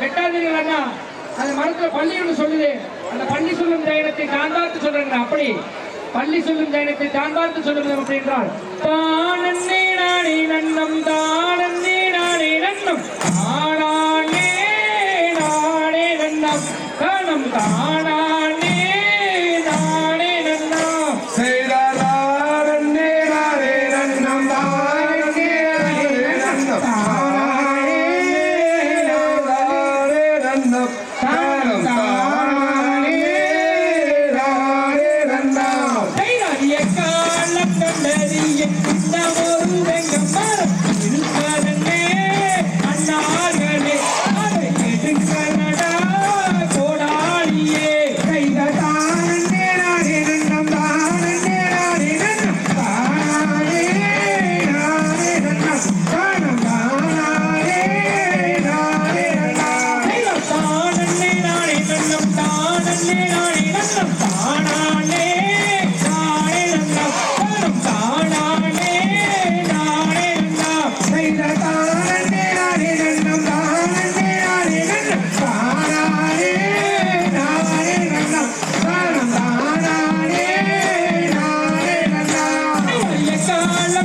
வெட்டாதீர்கள் அண்ணா அந்த மரத்துல பள்ளி ஒன்று சொல்லுது. அந்த பள்ளி சொல்லும் தைரியத்தை நான் பார்த்து சொல்றேன் அப்படி. பள்ளி சொல்லும் தைரியத்தை நான் பார்த்து அப்படின்றால் தானே நானே நன்னம் தானே நானே நன்னம் ஆனா the bottom.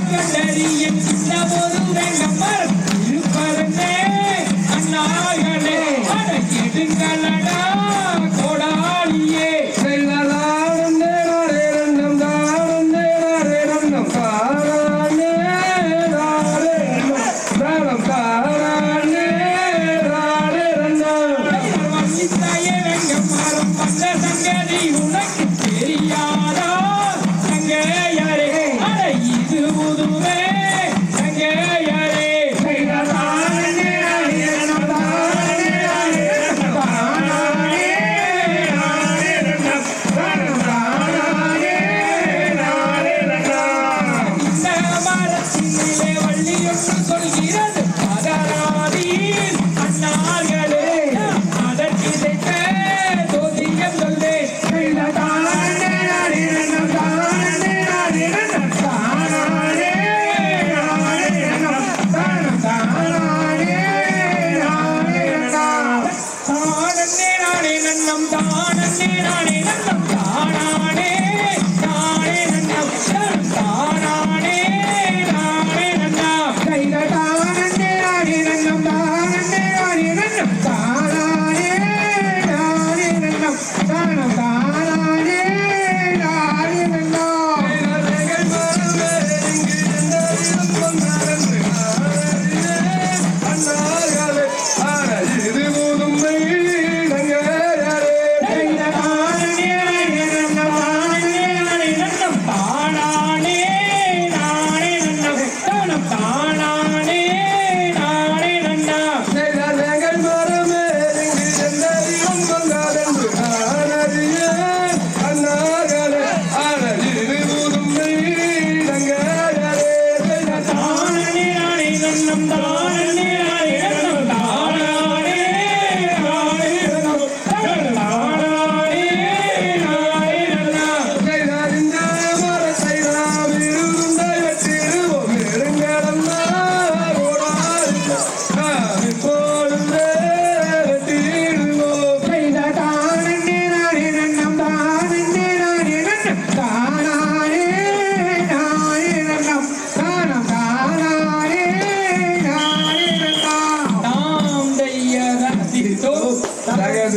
கண்டறியும் இந்த ஒரு வெள்ளமர் இருப்பதே அண்ணாகளே எடுங்களடா கோடாளியே உனக்கு Gracias,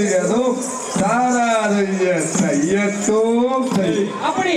செய்யதும் தாராது இயற்கையத்தோ அப்படி.